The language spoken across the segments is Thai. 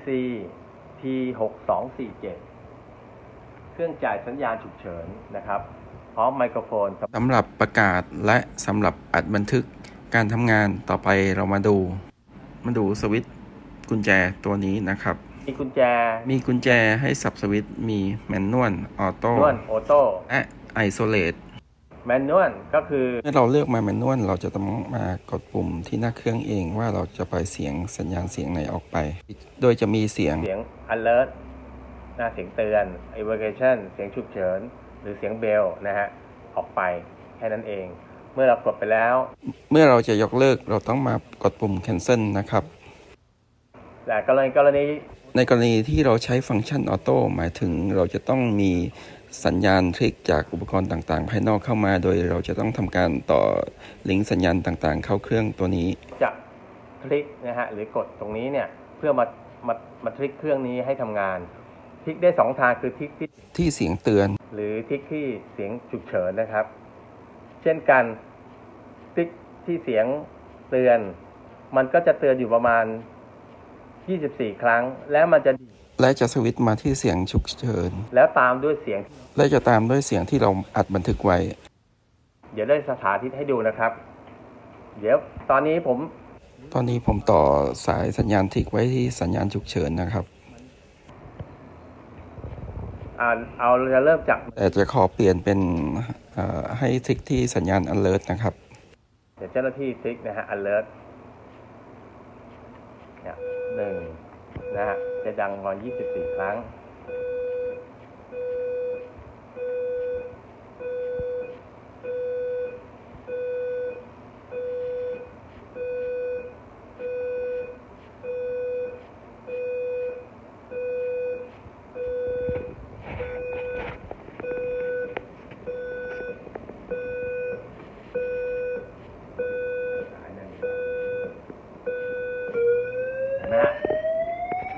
ADC T6247 เครื่องจ่ายสัญญาณฉุกเฉินนะครับ พร้อมไมโครโฟนสำหรับประกาศและสำหรับอัดบันทึกการทำงานต่อไปเรามาดู มาดูสวิตช์กุญแจตัวนี้นะครับ มีกุญแจ มีกุญแจให้สับสวิตช์มีแมนนวลออโต้นวลโอโต้และไอโซเลต แมนนวลก็คือเมื่อเราเลือกมาแมนนวลเราจะต้องมากดปุ่มที่หน้าเครื่องเองว่าเราจะปล่อยเสียงสัญญาณเสียงไหนออกไป โดยจะมีเสียงเสียง alert หน้าเสียงเตือน evacuation เสียงฉุกเฉิน หรือเสียงเบลนะฮะออกไปแค่นั้นเอง เมื่อเรากดไปแล้ว เมื่อเราจะยกเลิกเราต้องมากดปุ่ม cancel นะครับแต่กรณีกรณีในกรณีที่เราใช้ฟังก์ชันออโต้หมายถึงเราจะต้องมี สัญญาณทริกจากอุปกรณ์ต่างๆ ภายนอกเข้ามา โดยเราจะต้องทำการต่อลิงก์สัญญาณต่างๆ เข้าเครื่องตัวนี้ จะคลิกนะฮะหรือกดตรงนี้เนี่ยเพื่อมามามาทริกเครื่องนี้ให้ทำงานทริกได้สองทางคือทริกที่ที่เสียงเตือน หรือทริกที่เสียงฉุกเฉินนะครับ เช่นกันทริกที่เสียงเตือน มันก็จะเตือนอยู่ประมาณ 24 ครั้ง แล้วมันจะดี และจะสวิตช์มาที่เสียงฉุกเฉิน แล้วตามด้วยเสียง และจะตามด้วยเสียงที่เราอัดบันทึกไว้ เดี๋ยวได้สถาธิตให้ดูนะครับ เดี๋ยวตอนนี้ผม ตอนนี้ผมต่อสายสัญญาณทริกไว้ที่สัญญาณฉุกเฉินนะครับอ่าเอาจะเริ่มจากแต่จะขอเปลี่ยนเป็นเอ่อให้ทริกที่สัญญาณ alert นะครับ เดี๋ยวเจ้าหน้าที่ทริกนะฮะ alert เนี่ยหนึ่ง นะฮะจะดัง 124 ครั้ง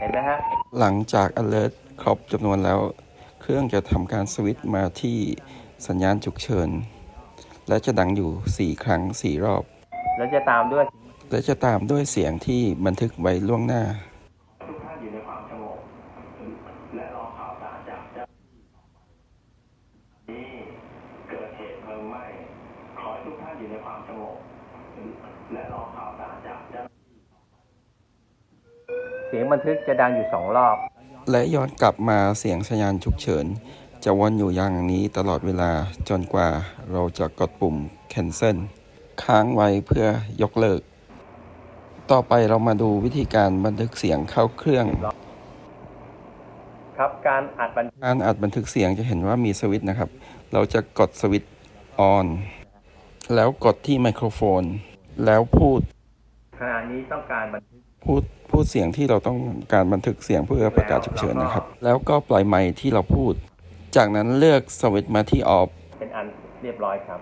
เห็นไหมฮะ หลังจาก alert ครบจำนวนแล้ว เครื่องจะทำการสวิตช์มาที่สัญญาณฉุกเฉิน และจะดังอยู่ 4 ครั้ง 4 รอบ แล้วจะตามด้วย และจะตามด้วยเสียงที่บันทึกไว้ล่วงหน้าทุกท่านอยู่ในความสงบและรอข่าวสารจาก สงบและรอข่าวสารจากเจ้าเสียงบันทึกจะดังอยู่สองรอบ และย้อนกลับมาเสียงสัญญาณฉุกเฉิน จะวนอยู่อย่างนี้ตลอดเวลาจนกว่าเราจะกดปุ่ม cancel ค้างไว้เพื่อยกเลิก ต่อไปเรามาดูวิธีการบันทึกเสียงเข้าเครื่อง ครับการอัดบันทึกการอัดบันทึกเสียงจะเห็นว่ามีสวิตช์นะครับ เราจะกดสวิตช์ on แล้วกดที่ไมโครโฟน แล้วพูดขณะนี้ต้องการบันทึก พูดพูดเสียงที่เราต้องการบันทึกเสียงเพื่อประกาศฉุกเฉินนะครับ แล้วก็ปล่อยไมค์ที่เราพูด จากนั้นเลือกสวิตช์มาที่ออฟเป็นอันเรียบร้อยครับ